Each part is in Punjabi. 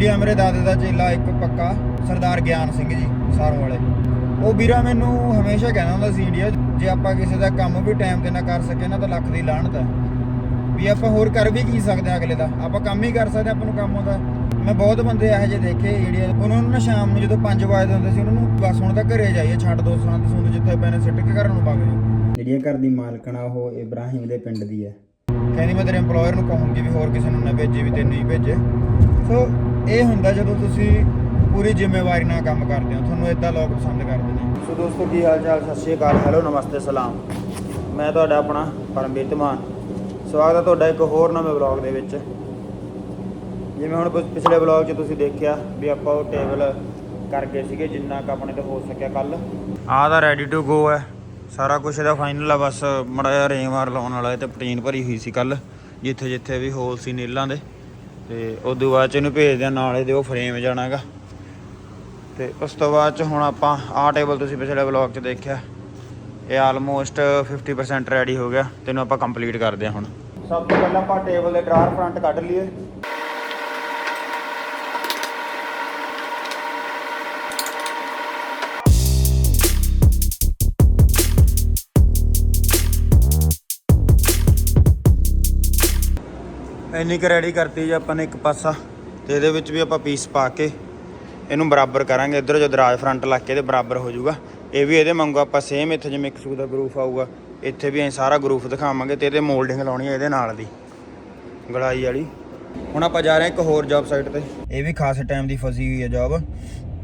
ਇੰਡੀਆ ਮੇਰੇ ਦਾਦੇ ਦਾ ਚੇਲਾ ਇੱਕ ਪੱਕਾ ਸਰਦਾਰ ਗਿਆਨ ਸਿੰਘ ਜੀ ਸਾਰੋਂ ਵਾਲੇ। ਉਹ ਵੀਰਾ ਮੈਨੂੰ ਹਮੇਸ਼ਾ ਕਹਿੰਦਾ ਹੁੰਦਾ ਸੀ ਇੰਡੀਆ ਜੇ ਆਪਾਂ ਕਿਸੇ ਦਾ ਕੰਮ ਵੀ ਟਾਈਮ ਤੇ ਨਾ ਕਰ ਸਕੇ ਨਾ ਤਾਂ ਲੱਖ ਦੀ ਲਾਹਣਤ ਹੈ। ਵੀ ਆਪਾਂ ਹੋਰ ਕਰ ਵੀ ਕੀ ਸਕਦੇ ਆ ਅਗਲੇ ਦਾ? ਆਪਾਂ ਕੰਮ ਹੀ ਕਰ ਸਕਦੇ ਆਪਾਂ ਨੂੰ ਕੰਮ ਆਉਂਦਾ ਮੈਂ ਬਹੁਤ ਬੰਦੇ ਇਹੋ ਜਿਹੇ ਦੇਖੇ ਇੰਡੀਆ। ਉਹਨਾਂ ਨੂੰ ਨਾ ਸ਼ਾਮ ਨੂੰ ਜਦੋਂ 5 ਵਜੇ ਹੁੰਦੇ ਸੀ ਉਹਨਾਂ ਨੂੰ ਬਸ ਹੁਣ ਤਾਂ ਘਰੇ ਜਾਈਏ ਛੱਡ ਦੋ ਸੰਦ ਸੁੰਦ ਜਿੱਥੇ ਪਏ ਨੇ ਸਿੱਟ ਕੇ ਘਰ ਨੂੰ ਵਗ ਜਾਓ ਜਿਹੜੀ ਘਰ ਦੀ ਮਾਲਕਣਾ ਉਹ ਇਬਰਾਹਿਮ ਦੇ ਪਿੰਡ ਦੀ ਹੈ। ਕਹਿੰਦੀ ਮੈਂ ਤੇਰੇ EMPLOYER ਨੂੰ ਕਹੂੰਗੀ ਵੀ ਹੋਰ ਕਿਸੇ ਨੂੰ ਨਾ ਭੇਜੇ ਵੀ ਤੈਨੂੰ ਹੀ ਭੇਜੇ। ਸੋ ਇਹ ਹੁੰਦਾ ਜਦੋਂ ਤੁਸੀਂ ਪੂਰੀ ਜ਼ਿੰਮੇਵਾਰੀ ਨਾਲ ਕੰਮ ਕਰਦੇ ਹੋ ਤੁਹਾਨੂੰ ਇਦਾਂ ਲੋਕ ਪਸੰਦ ਕਰਦੇ ਨੇ। ਸੋ ਦੋਸਤੋ ਕੀ ਹਾਲ ਚਾਲ? ਸਤਿ ਸ਼੍ਰੀ ਅਕਾਲ। ਹੈਲੋ ਨਮਸਤੇ ਸਲਾਮ। ਮੈਂ ਤੁਹਾਡਾ ਆਪਣਾ ਪਰਮਵੀਰ ਧਮਾਨ ਸਵਾਗਤ ਹੈ ਤੁਹਾਡਾ ਇੱਕ ਹੋਰ ਨਵੇਂ ਵਲੌਗ ਦੇ ਵਿੱਚ। ਜਿਵੇਂ ਹੁਣ ਪਿ- ਪਿਛਲੇ ਵਲੌਗ 'ਚ ਤੁਸੀਂ ਦੇਖਿਆ ਵੀ ਆਪਾਂ ਉਹ ਟੇਬਲ ਕਰ ਗਏ ਸੀਗੇ ਜਿੰਨਾ ਕੁ ਆਪਣੇ ਤੋਂ ਹੋ ਸਕਿਆ ਕੱਲ ਆਹ ਤਾਂ ਰੈਡੀ ਟੂ ਗੋ ਹੈ। ਸਾਰਾ ਕੁਝ ਇਹਦਾ ਫਾਈਨਲ ਆ ਬਸ ਮੜਾ ਜਿਹਾ ਰੇਮਾਰ ਲਾਉਣ ਵਾਲਾ ਤੇ ਪਟੀਨ ਭਰੀ ਹੋਈ ਸੀ ਕੱਲ ਜਿੱਥੇ ਜਿੱਥੇ ਵੀ ਹੋਲ ਸੀ ਨੀਲਾਂ ਦੇ। ਤੇ ਉਦੋਂ ਬਾਅਦ ਚ ਇਹਨੂੰ ਭੇਜ ਦਿਆਂ ਨਾਲ ਇਹਦੇ ਉਹ ਫਰੇਮ ਜਾਣਾਗਾ ਤੇ ਉਸ ਤੋਂ ਬਾਅਦ ਚ ਹੁਣ ਆਪਾਂ ਆਹ ਟੇਬਲ ਤੁਸੀਂ ਪਿਛਲੇ ਵਲੌਗ 'ਚ ਦੇਖਿਆ, ਇਹ ਆਲਮੋਸਟ 50% ਰੈਡੀ ਹੋ ਗਿਆ, ਤੇ ਇਹਨੂੰ ਆਪਾਂ ਕੰਪਲੀਟ ਕਰਦੇ ਹਾਂ ਹੁਣ। ਸਭ ਤੋਂ ਪਹਿਲਾਂ ਆਪਾਂ ਟੇਬਲ ਦੇ ਡਰਾਰ ਫਰੰਟ ਕੱਢ ਲਈਏ। ਇੰਨੀ ਕੁ ਰੈਡੀ ਕਰਤੀ ਜੀ ਆਪਾਂ ਨੇ ਇੱਕ ਪਾਸਾ ਤੇ ਇਹਦੇ ਵਿੱਚ ਵੀ ਆਪਾਂ ਪੀਸ ਪਾ ਕੇ ਇਹਨੂੰ ਬਰਾਬਰ ਕਰਾਂਗੇ। ਇੱਧਰ ਜੋ ਦਰਾਜ ਫਰੰਟ ਲੱਗ ਕੇ ਇਹਦੇ ਬਰਾਬਰ ਹੋ ਜਾਊਗਾ। ਇਹ ਵੀ ਇਹਦੇ ਵਾਂਗੂ ਆਪਾਂ ਸੇਮ ਇੱਥੇ ਜਿਵੇਂ ਇੱਕ ਸੂ ਦਾ ਗਰੂਫ ਆਊਗਾ, ਇੱਥੇ ਵੀ ਅਸੀਂ ਸਾਰਾ ਗਰੂਫ ਦਿਖਾਵਾਂਗੇ ਤੇ ਇਹਦੇ ਮੋਲਡਿੰਗ ਲਾਉਣੀ ਹੈ ਇਹਦੇ ਨਾਲ ਦੀ। ਗਲਾਈ ਵਾਲੀ। ਹੁਣ ਆਪਾਂ ਜਾ ਰਹੇ ਹਾਂ ਇੱਕ ਹੋਰ ਜੌਬ ਸਾਈਟ ਤੇ। ਇਹ ਵੀ ਖਾਸ ਟਾਈਮ ਦੀ ਫਸੀ ਹੋਈ ਹੈ ਜੌਬ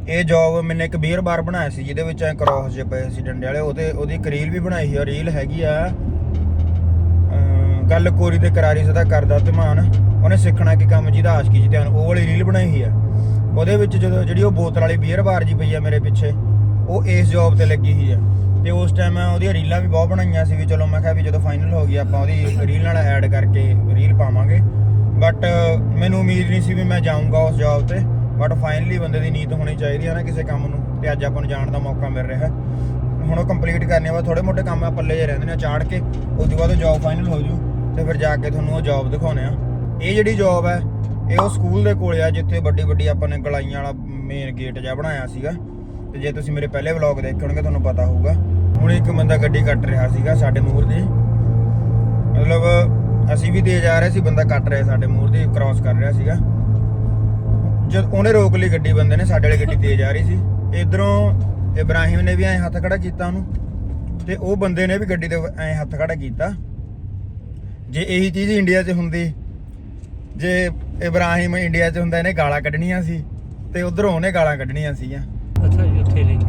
ਇਹ ਜੌਬ ਮੈਨੇ ਇੱਕ ਬੀਅਰ ਬਾਰ ਬਣਾਇਆ ਸੀ, ਜਿਹਦੇ ਵਿੱਚ ਐ ਕ੍ਰੋਸ ਜੇ ਪਏ ਸੀ ਡੰਡੇ ਵਾਲੇ, ਉਹਦੇ ਉਹਦੀ ਇੱਕ ਰੀਲ ਵੀ ਬਣਾਈ ਸੀ ਰੀਲ ਹੈਗੀ ਆ ਗੱਲ ਕੋਰੀ ਤੇ ਕਰਾਰੀ ਸਦਾ ਕਰਦਾ ਧਮਾਨ। ਉਹਨੇ ਸਿੱਖਣਾ ਕਿ ਕੰਮ ਜਿਹਦਾ ਆਸ਼ਕੀ ਚ ਧਿਆਨ ਉਹ ਵਾਲੀ ਰੀਲ ਬਣਾਈ ਹੋਈ ਆ। ਉਹਦੇ ਵਿੱਚ ਜਦੋਂ ਜਿਹੜੀ ਉਹ ਬੋਤਲ ਵਾਲੀ ਬੀਅਰ ਬਾਰ ਜੀ ਪਈ ਆ ਮੇਰੇ ਪਿੱਛੇ, ਉਹ ਇਸ ਜੌਬ ਤੇ ਲੱਗੀ ਹੋਈ ਆ। ਤੇ ਉਸ ਟਾਈਮ ਮੈਂ ਉਹਦੀਆਂ ਰੀਲਾਂ ਵੀ ਬਹੁਤ ਬਣਾਈਆਂ ਸੀ ਵੀ ਚਲੋ ਮੈਂ ਕਿਹਾ ਵੀ ਜਦੋਂ ਫਾਈਨਲ ਹੋ ਗਈ ਆਪਾਂ ਉਹਦੀ ਰੀਲ ਨਾਲ ਐਡ ਕਰਕੇ ਰੀਲ ਪਾਵਾਂਗੇ। ਬਟ ਮੈਨੂੰ ਉਮੀਦ ਨਹੀਂ ਸੀ ਵੀ ਮੈਂ ਜਾਊਂਗਾ ਉਸ ਜੌਬ ਤੇ। ਬਟ ਫਾਈਨਲੀ ਬੰਦੇ ਦੀ ਨੀਤ ਹੋਣੀ ਚਾਹੀਦੀ ਹੈ ਨਾ ਕਿਸੇ ਕੰਮ ਨੂੰ। ਤੇ ਅੱਜ ਆਪਾਂ ਨੂੰ ਜਾਣ ਦਾ ਮੌਕਾ ਮਿਲ ਰਿਹਾ। ਹੁਣ ਉਹ ਕੰਪਲੀਟ ਕਰਨੇ ਬਾਅਦ ਥੋੜੇ ਮੋਟੇ ਕੰਮ ਆ, ਪੱਲੇ ਜਿਹੇ ਰਹਿੰਦੇ ਨੇ ਚਾੜ ਕੇ। ਉਸ ਤੋਂ ਬਾਅਦ ਉਹ ਜੌਬ ਫਾਈਨਲ ਹੋ ਜੂ। ਤੇ ਫਿਰ ਜਾ ਕੇ ਤੁਹਾਨੂੰ ਉਹ ਜੌਬ ਦਿਖਾਉਣੇ ਆ ਇਹ ਜਿਹੜੀ ਜੌਬ ਹੈ, ਇਹ ਉਹ ਸਕੂਲ ਦੇ ਕੋਲੇ ਆ, ਜਿੱਥੇ ਵੱਡੀ ਵੱਡੀ ਆਪਾਂ ਨੇ ਗਲਾਈਆਂ ਵਾਲਾ ਮੇਨ ਗੇਟ ਜਿਹਾ ਬਣਾਇਆ ਸੀਗਾ। ਤੇ ਜੇ ਤੁਸੀਂ ਮੇਰੇ ਪਹਿਲੇ ਵਲੌਗ ਦੇਖੇ ਹੋਣਗੇ ਤੁਹਾਨੂੰ ਪਤਾ ਹੋਊਗਾ। ਹੁਣ ਇੱਕ ਬੰਦਾ ਗੱਡੀ ਕੱਟ ਰਿਹਾ ਸੀਗਾ ਸਾਡੇ ਮੂਹਰ ਦੀ। ਮਤਲਬ ਅਸੀਂ ਵੀ ਦੇ ਜਾ ਰਹੇ ਸੀ, ਬੰਦਾ ਕੱਟ ਰਿਹਾ ਸਾਡੇ ਮੂਹਰ ਦੀ ਕ੍ਰਾਸ ਕਰ ਰਿਹਾ ਸੀਗਾ। ਜਦ ਉਹਨੇ ਰੋਕ ਲਈ ਗੱਡੀ, ਬੰਦੇ ਨੇ ਸਾਡੇ ਵਾਲੀ ਗੱਡੀ ਤੇਜ਼ ਆ ਰਹੀ ਸੀ। ਇਧਰੋਂ ਇਬਰਾਹਿਮ ਨੇ ਵੀ ਐ ਹੱਥ ਖੜਾ ਕੀਤਾ ਉਹਨੂੰ। ਤੇ ਉਹ ਬੰਦੇ ਨੇ ਵੀ ਗੱਡੀ ਦੇ ਐ ਹੱਥ ਖੜਾ ਕੀਤਾ। ਜੇ ਇਹੀ ਚੀਜ਼ ਇੰਡੀਆ 'ਚ ਹੁੰਦੀ ਜੇ ਇਬਰਾਹਿਮ ਇੰਡੀਆ 'ਚ ਹੁੰਦਾ ਇਹਨੇ ਗਾਲਾਂ ਕੱਢਣੀਆਂ ਸੀ ਤੇ ਉਧਰੋਂ ਉਹਨੇ ਗਾਲਾਂ ਕੱਢਣੀਆਂ ਸੀਗੀਆਂ What are you telling?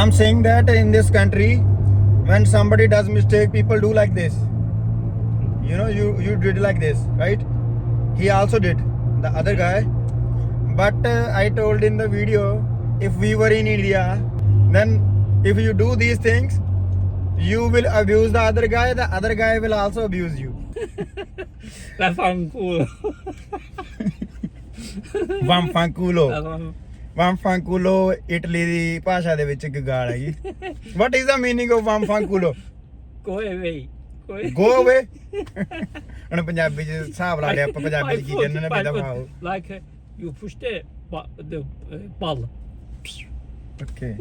I'm saying that in this country, when somebody does mistake, people do like this. You know, you you did like this, right? He also did, the other guy. But uh, I told in the video, if we were in India, then if you do these things, you will abuse the other guy. The other guy will also abuse you. La fanculo. ਵਾਮਫਾਂਕੂਲੋ ਵਾਮਫਾਂਕੂਲੋ ਇਟਲੀ ਦੀ ਭਾਸ਼ਾ ਦੇ ਵਿੱਚ ਇੱਕ ਗਾਲ ਹੈਗੀ। What is the meaning of ਵਾਮਫਾਂਕੂਲੋ ਕੋਏ ਵੇ ਕੋਏ ਗੋ ਅਵੇ ਹੁਣ ਪੰਜਾਬੀ ਚ ਹਿਸਾਬ ਲਾ ਲਿਆ ਆਪਾਂ ਪੰਜਾਬੀ ਚ ਕੀ ਕਹਿੰਦੇ ਨੇ ਬੇਟਾ ਭਾਉ Like uh, you push. Okay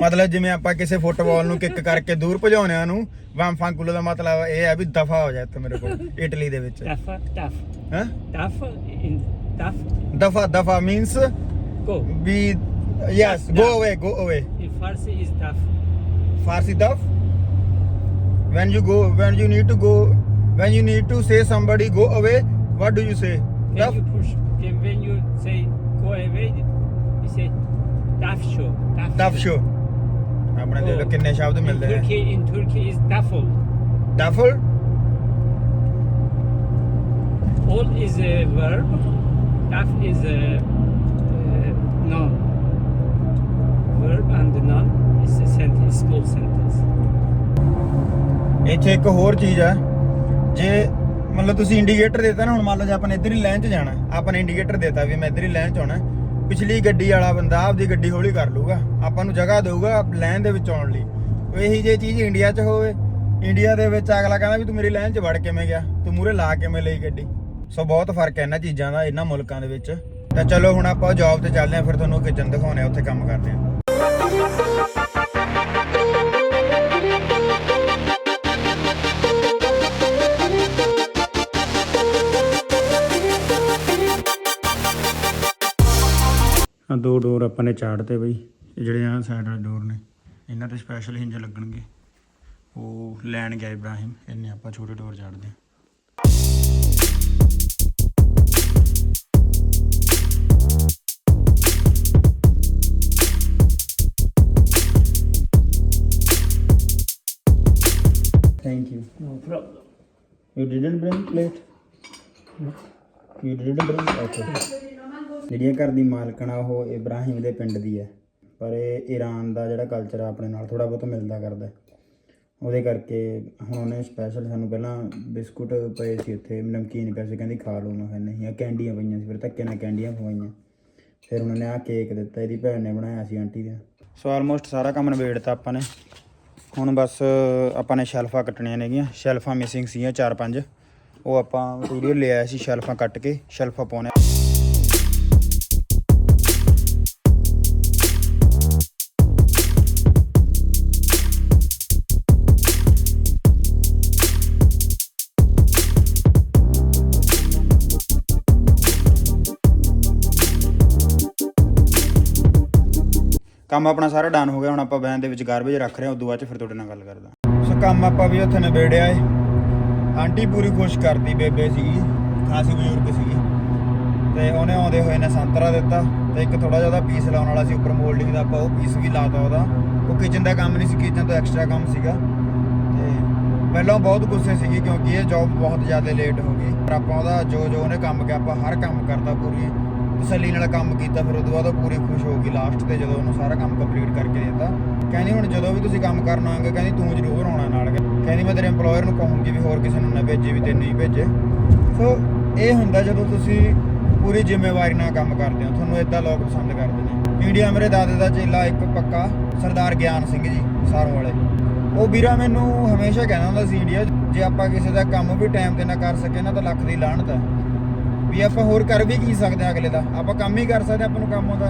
ਮਤਲਬ ਜਿਵੇਂ ਆਪਾਂ ਕਿਸੇ ਫੁੱਟਬਾਲ ਨੂੰ ਕਿੱਕ ਕਰਕੇ ਦੂਰ ਭਜਾਉਂਦੇ ਆ ਨੂੰ ਵਾਂਫਾਂਕੂਲੋ ਦਾ ਮਤਲਬ ਇਹ ਹੈ ਵੀ ਦਫਾ ਹੋ ਜਾ ਇੱਥੇ ਮੇਰੇ ਕੋਲ ਇਟਲੀ ਦੇ ਵਿੱਚ Duff, duff, ਹਾਂ. ਦਫਾ ਦਫਾ means Go. We yes go away go away Farsi is duff. Farsi ਦਫ when you go when you need to go when you need to say somebody go away what do you say When daf you push, then when you say go away, you say duff show. Duff, duff show ਆਪਣੇ ਦੇ ਲੋ ਕਿੰਨੇ ਸ਼ਬਦ ਮਿਲਦੇ ਨੇ Turkey, in Turkey is duffel. ਡਫਲ All is a verb. Duff is a uh, noun. Verb and noun is a sentence, small sentence. ਇੱਥੇ ਇੱਕ ਹੋਰ ਚੀਜ਼ ਆ ਜੇ ਮਤਲਬ ਤੁਸੀਂ ਇੰਡੀਕੇਟਰ ਦਿੱਤਾ ਨਾ ਹੁਣ ਮੰਨ ਲਓ ਜੇ ਆਪਾਂ ਨੇ ਇੱਧਰਲੀ ਲਾਈਨ 'ਚ ਜਾਣਾ ਆਪਾਂ ਨੇ ਇੰਡੀਕੇਟਰ ਦਿੱਤਾ ਵੀ ਮੈਂ ਇੱਧਰਲੀ ਲਾਈਨ 'ਚ ਆਉਣਾ ਪਿਛਲੀ ਗੱਡੀ ਵਾਲਾ ਬੰਦਾ ਆਪਦੀ ਗੱਡੀ ਹੌਲੀ ਕਰ ਲੂਗਾ ਆਪਾਂ ਨੂੰ ਜਗ੍ਹਾ ਦੇਊਗਾ ਲਾਈਨ ਦੇ ਵਿੱਚ ਆਉਣ ਲਈ। ਇਹੀ ਜੇ ਚੀਜ਼ ਇੰਡੀਆ 'ਚ ਹੋਵੇ। ਇੰਡੀਆ ਦੇ ਵਿੱਚ ਅਗਲਾ ਕਹਿੰਦਾ ਵੀ ਤੂੰ ਮੇਰੀ ਲਾਈਨ 'ਚ ਵੜ ਕਿਵੇਂ ਗਿਆ? ਤੂੰ ਮੂਰੇ ਲਾ ਕਿਵੇਂ ਲਈ ਗੱਡੀ? ਸੋ ਬਹੁਤ ਫ਼ਰਕ ਹੈ ਇਹਨਾਂ ਚੀਜ਼ਾਂ ਦਾ, ਇਹਨਾਂ ਮੁਲਕਾਂ ਦੇ ਵਿੱਚ। ਤਾਂ ਚਲੋ ਹੁਣ ਆਪਾਂ ਜੌਬ ਤੇ ਚੱਲਦੇ ਆਂ ਫਿਰ ਤੁਹਾਨੂੰ ਕਿਚਨ ਦਿਖਾਉਣੇ ਆ ਉੱਥੇ ਕੰਮ ਕਰਦੇ ਆਂ ਦੋ ਡੋਰ ਆਪਾਂ ਨੇ ਚਾੜਤੇ ਬਈ ਜਿਹੜੇ ਆ ਸਾਈਡ ਵਾਲੇ ਡੋਰ ਨੇ ਇਹਨਾਂ ਤੇ ਸਪੈਸ਼ਲ ਹਿੰਜ ਲੱਗਣਗੇ ਉਹ ਲੈਣ ਗਿਆ ਇਬਰਾਹਿਮ ਇਹਨੇ ਆਪਾਂ ਛੋਟੇ ਡੋਰ ਚਾੜਦੇ ਆ thank you No problem. You didn't bring plate? You didn't bring? Okay. ਜਿਹੜੀ ਇਹ ਘਰ ਦੀ ਮਾਲਕਣ ਆ ਉਹ ਇਬਰਾਹਿਮ ਦੇ ਪਿੰਡ ਦੀ ਹੈ। ਪਰ ਇਹ ਈਰਾਨ ਦਾ ਜਿਹੜਾ ਕਲਚਰ ਆ, ਆਪਣੇ ਨਾਲ ਥੋੜਾ ਬਹੁਤ ਮਿਲਦਾ ਕਰਦਾ ਉਹਦੇ ਕਰਕੇ ਹੁਣ ਉਹਨੇ ਸਪੈਸ਼ਲ ਸਾਨੂੰ ਪਹਿਲਾਂ ਬਿਸਕੁਟ ਪਏ ਸੀ ਉੱਥੇ, ਨਮਕੀਨ ਪਿਆ ਸੀ, ਕਹਿੰਦੀ ਖਾ ਲਓ ਮੈਂ ਕਿਹਾ ਨਹੀਂ ਆ ਕੈਂਡੀਆਂ ਪਈਆਂ ਸੀ, ਫਿਰ ਧੱਕੇ ਨਾਲ ਕੈਂਡੀਆਂ ਖਵਾਈਆਂ। ਫਿਰ ਉਹਨਾਂ ਨੇ ਆ ਕੇਕ ਦਿੱਤਾ, ਇਹਦੀ ਭੈਣ ਨੇ ਬਣਾਇਆ ਸੀ ਆਂਟੀ ਦਾ। ਸੋ ਆਲਮੋਸਟ ਸਾਰਾ ਕੰਮ ਨਿਬੇੜਤਾ ਆਪਾਂ ਨੇ। ਹੁਣ ਬਸ ਆਪਾਂ ਨੇ ਸ਼ੈਲਫਾਂ ਕੱਟਣੀਆਂ ਨੇਗੀਆਂ ਸ਼ੈਲਫਾਂ ਮਿਸਿੰਗ ਸੀਗੀਆਂ ਚਾਰ ਪੰਜ। ਉਹ ਆਪਾਂ ਵੀਡੀਓ ਲੈ ਸੀ ਸ਼ੈਲਫਾਂ ਕੱਟ ਕੇ ਸ਼ੈਲਫਾਂ ਪਾਉਣੇ। ਕੰਮ ਆਪਣਾ ਸਾਰਾ ਡਨ ਹੋ ਗਿਆ, ਹੁਣ ਆਪਾਂ ਵੈਨ ਦੇ ਵਿੱਚ ਗਾਰਬੇਜ ਰੱਖ ਰਹੇ ਹਾਂ, ਉਦੋਂ ਬਾਅਦ ਚ ਫਿਰ ਤੁਹਾਡੇ ਨਾਲ ਗੱਲ ਕਰਦਾ। ਸੋ ਕੰਮ ਆਪਾਂ ਵੀ ਉੱਥੇ ਨਿਬੇੜਿਆ ਏ। ਆਂਟੀ ਪੂਰੀ ਖੁਸ਼ ਕਰਦੀ ਬੇਬੇ ਸੀਗੀ, ਖਾਸੀ ਬਜ਼ੁਰਗ ਸੀਗੀ। ਤੇ ਉਹਨੇ ਆਉਂਦੇ ਹੋਏ ਨੇ ਸੰਤਰਾ ਦਿੱਤਾ ਤੇ ਇੱਕ ਥੋੜਾ ਜਿਹਾ ਪੀਸ ਲਾਉਣ ਵਾਲਾ ਸੀ, ਉੱਪਰ ਮੋਲਡਿੰਗ ਦਾ ਆਪਾਂ ਉਹ ਪੀਸ ਵੀ ਲਾਤਾ ਉਹਦਾ। ਉਹ ਕਿਚਨ ਦਾ ਕੰਮ ਨਹੀਂ ਸੀ ਕਿਚਨ ਤੋਂ ਐਕਸਟਰਾ ਕੰਮ ਸੀਗਾ। ਤੇ ਪਹਿਲਾਂ ਬਹੁਤ ਗੁੱਸੇ ਸੀਗੀ ਕਿਉਂਕਿ ਇਹ ਜੌਬ ਬਹੁਤ ਜ਼ਿਆਦਾ ਲੇਟ ਹੋ ਗਈ। ਪਰ ਆਪਾਂ ਉਹਦਾ ਜੋ ਜੋ ਉਹਨੇ ਕੰਮ ਕਿਹਾ, ਆਪਾਂ ਹਰ ਕੰਮ ਕਰਦਾ ਪੂਰੀ। ਤਸੱਲੀ ਨਾਲ ਕੰਮ ਕੀਤਾ, ਫਿਰ ਉਦੋਂ ਬਾਅਦ ਉਹ ਪੂਰੀ ਖੁਸ਼ ਹੋ ਗਈ ਲਾਸਟ ਤੇ ਜਦੋਂ ਉਹਨੂੰ ਸਾਰਾ ਕੰਮ ਕੰਪਲੀਟ ਕਰਕੇ ਦਿੱਤਾ। ਕਹਿੰਦੀ ਹੁਣ ਜਦੋਂ ਵੀ ਤੁਸੀਂ ਕੰਮ ਕਰਨ ਆਓਗੇ ਕਹਿੰਦੀ ਤੂੰ ਜ਼ਰੂਰ ਆਉਣਾ ਨਾਲ। ਕਹਿੰਦੀ ਮੈਂ ਤੇਰੇ EMPLOYER ਨੂੰ ਕਹੂੰਗੀ ਵੀ ਹੋਰ ਕਿਸੇ ਨੂੰ ਨਾ ਭੇਜੇ, ਵੀ ਤੈਨੂੰ ਹੀ ਭੇਜੇ। ਸੋ ਇਹ ਹੁੰਦਾ ਜਦੋਂ ਤੁਸੀਂ ਪੂਰੀ ਜ਼ਿੰਮੇਵਾਰੀ ਨਾਲ ਕੰਮ ਕਰਦੇ ਹੋ। ਤੁਹਾਨੂੰ ਇਦਾਂ ਲੋਕ ਪਸੰਦ ਕਰਦੇ ਨੇ। ਇੰਡੀਆ ਮੇਰੇ ਦਾਦੇ ਦਾ ਚੇਲਾ ਇੱਕ ਪੱਕਾ ਸਰਦਾਰ ਗਿਆਨ ਸਿੰਘ ਜੀ, ਸਾਰੋਂ ਵਾਲੇ। ਉਹ ਵੀਰਾ ਮੈਨੂੰ ਹਮੇਸ਼ਾ ਕਹਿੰਦਾ ਹੁੰਦਾ ਸੀ, ਇੰਡੀਆ, ਜੇ ਆਪਾਂ ਕਿਸੇ ਦਾ ਕੰਮ ਵੀ ਟਾਈਮ ਤੇ ਨਾ ਕਰ ਸਕੇ ਨਾ, ਤਾਂ ਲੱਖ ਦੀ ਲਾਹਣਤ ਹੈ। ਵੀ ਆਪਾਂ ਹੋਰ ਕਰ ਵੀ ਕੀ ਸਕਦੇ ਆ ਅਗਲੇ ਦਾ? ਆਪਾਂ ਕੰਮ ਹੀ ਕਰ ਸਕਦੇ ਹਾਂ, ਆਪਾਂ ਨੂੰ ਕੰਮ ਆਉਂਦਾ।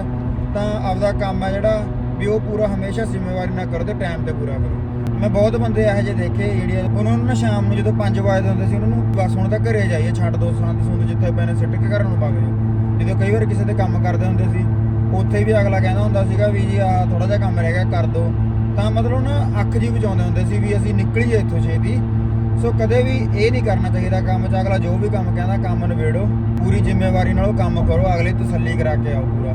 ਤਾਂ ਆਪਦਾ ਕੰਮ ਆ ਜਿਹੜਾ ਵੀ ਉਹ ਪੂਰਾ ਹਮੇਸ਼ਾ ਜ਼ਿੰਮੇਵਾਰੀ ਨਾਲ ਕਰੋ ਤੇ ਟਾਈਮ ਤੇ ਪੂਰਾ ਕਰੋ। ਮੈਂ ਬਹੁਤ ਬੰਦੇ ਇਹੋ ਜਿਹੇ ਦੇਖੇ ਇੰਡੀਆ ਉਹਨਾਂ ਨੂੰ ਨਾ ਸ਼ਾਮ ਨੂੰ ਜਦੋਂ 5 ਵਜੇ ਹੁੰਦੇ ਸੀ ਉਹਨਾਂ ਨੂੰ ਬਸ ਹੁਣ ਤਾਂ ਘਰੇ ਜਾਈਏ ਛੱਡ ਦੋ ਸੰਦ ਸੁੰਦ ਜਿੱਥੇ ਪਏ ਨੇ ਸਿੱਟ ਕੇ ਘਰ ਨੂੰ ਪਾ ਜਾਓ ਜਦੋਂ ਕਈ ਵਾਰ ਕਿਸੇ ਦੇ ਕੰਮ ਕਰਦੇ ਹੁੰਦੇ ਸੀ ਉੱਥੇ ਵੀ ਅਗਲਾ ਕਹਿੰਦਾ ਹੁੰਦਾ ਸੀਗਾ ਵੀ ਜੀ ਆ ਥੋੜਾ ਜਿਹਾ ਕੰਮ ਰਹਿ ਗਿਆ ਕਰ ਦੋ। ਤਾਂ ਮਤਲਬ ਨਾ ਅੱਖ ਜੀ ਬਚਾਉਂਦੇ ਹੁੰਦੇ ਸੀ ਵੀ ਅਸੀਂ ਨਿਕਲੀਏ ਇੱਥੋਂ ਛੇਤੀ। ਸੋ ਕਦੇ ਵੀ ਇਹ ਨਹੀਂ ਕਰਨਾ ਚਾਹੀਦਾ ਕੰਮ 'ਚ, ਅਗਲਾ ਜੋ ਵੀ ਕੰਮ ਕਹਿੰਦਾ ਕੰਮ ਨਿਬੇੜੋ। ਪੂਰੀ ਜ਼ਿੰਮੇਵਾਰੀ ਨਾਲ ਉਹ ਕੰਮ ਕਰੋ, ਅਗਲੇ ਤਸੱਲੀ ਕਰਾ ਕੇ ਆਓ ਪੂਰਾ।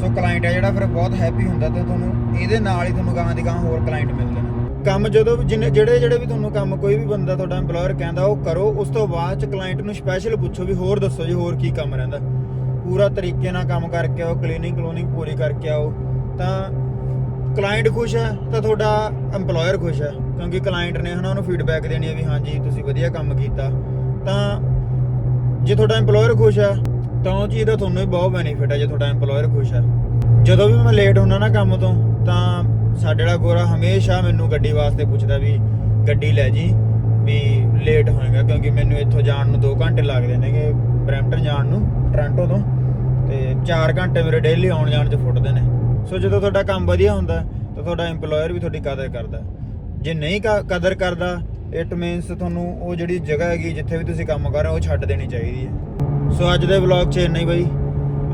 ਸੋ ਕਲਾਇੰਟ ਹੈ ਜਿਹੜਾ ਫਿਰ ਬਹੁਤ ਹੈਪੀ ਹੁੰਦਾ ਤੇ ਤੁਹਾਨੂੰ ਇਹਦੇ ਨਾਲ ਹੀ ਤੁਹਾਨੂੰ ਗਾਂ ਦੀ ਗਾਂ ਹੋਰ ਕਲਾਇੰਟ ਮਿਲਦੇ ਨੇ ਕੰਮ ਜਦੋਂ ਵੀ ਜਿੰਨੇ ਜਿਹੜੇ ਜਿਹੜੇ ਵੀ ਤੁਹਾਨੂੰ ਕੰਮ ਕੋਈ ਵੀ ਬੰਦਾ ਤੁਹਾਡਾ EMPLOYER ਕਹਿੰਦਾ ਉਹ ਕਰੋ, ਉਸ ਤੋਂ ਬਾਅਦ ਚ ਕਲਾਇੰਟ ਨੂੰ ਸਪੈਸ਼ਲ ਪੁੱਛੋ ਵੀ ਹੋਰ ਦੱਸੋ ਜੀ, ਹੋਰ ਕੀ ਕੰਮ ਰਹਿੰਦਾ। ਪੂਰਾ ਤਰੀਕੇ ਨਾਲ ਕੰਮ ਕਰਕੇ ਆਓ ਕਲੀਨਿੰਗ ਕਲੋਨਿੰਗ ਪੂਰੀ ਕਰਕੇ ਆਓ। ਤਾਂ ਕਲਾਇੰਟ ਖੁਸ਼ ਹੈ ਤਾਂ ਤੁਹਾਡਾ EMPLOYER ਖੁਸ਼ ਹੈ ਕਿਉਂਕਿ ਕਲਾਇੰਟ ਨੇ ਹਨਾ ਉਹਨੂੰ ਫੀਡਬੈਕ ਦੇਣੀ ਹੈ ਵੀ ਹਾਂਜੀ, ਤੁਸੀਂ ਵਧੀਆ ਕੰਮ ਕੀਤਾ। ਤਾਂ ਜੇ ਤੁਹਾਡਾ EMPLOYER ਖੁਸ਼ ਹੈ ਤਾਂ ਉਹ ਚੀਜ਼ ਦਾ ਤੁਹਾਨੂੰ ਵੀ ਬਹੁਤ ਬੈਨੀਫਿਟ ਹੈ ਜੇ ਤੁਹਾਡਾ EMPLOYER ਖੁਸ਼ ਹੈ ਜਦੋਂ ਵੀ ਮੈਂ ਲੇਟ ਹੁੰਦਾ ਨਾ ਕੰਮ ਤੋਂ, ਤਾਂ ਸਾਡੇ ਵਾਲਾ ਗੋਰਾ ਹਮੇਸ਼ਾ ਮੈਨੂੰ ਗੱਡੀ ਵਾਸਤੇ ਪੁੱਛਦਾ ਵੀ, ਗੱਡੀ ਲੈ ਜੀ, ਵੀ ਲੇਟ ਹੋਏਗਾ, ਕਿਉਂਕਿ ਮੈਨੂੰ ਇੱਥੋਂ ਜਾਣ ਨੂੰ 2 ਘੰਟੇ ਲੱਗਦੇ ਨੇਗੇ, ਬਰੈਂਪਟਨ ਜਾਣ ਨੂੰ, ਟੋਰਾਂਟੋ ਤੋਂ। ਤੇ 4 ਘੰਟੇ ਮੇਰੇ ਡੇਲੀ ਆਉਣ ਜਾਣ 'ਚ ਫੁੱਟਦੇ ਨੇ। ਸੋ ਜਦੋਂ ਤੁਹਾਡਾ ਕੰਮ ਵਧੀਆ ਹੁੰਦਾ, ਤਾਂ ਤੁਹਾਡਾ EMPLOYER ਵੀ ਤੁਹਾਡੀ ਕਦਰ ਕਰਦਾ। ਜੇ ਨਹੀਂ ਕ- ਕਦਰ ਕਰਦਾ ਇਟ ਮੀਨਸ ਤੁਹਾਨੂੰ ਉਹ ਜਿਹੜੀ ਜਗ੍ਹਾ ਹੈਗੀ, ਜਿੱਥੇ ਵੀ ਤੁਸੀਂ ਕੰਮ ਕਰ ਰਹੇ ਹੋ, ਉਹ ਛੱਡ ਦੇਣੀ ਚਾਹੀਦੀ ਹੈ। ਸੋ ਅੱਜ ਦੇ ਵਲੌਗ 'ਚ ਇੰਨਾ ਹੀ ਬਾਈ।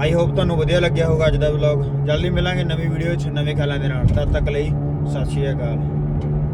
ਆਈ ਹੋਪ ਤੁਹਾਨੂੰ ਵਧੀਆ ਲੱਗਿਆ ਹੋਊਗਾ ਅੱਜ ਦਾ ਵਲੌਗ ਜਲਦੀ ਮਿਲਾਂਗੇ ਨਵੀਂ ਵੀਡੀਓ 'ਚ ਨਵੇਂ ਖਿਆਲਾਂ ਦੇ ਨਾਲ। ਤਦ ਤੱਕ ਲਈ, ਸਤਿ ਸ਼੍ਰੀ ਅਕਾਲ।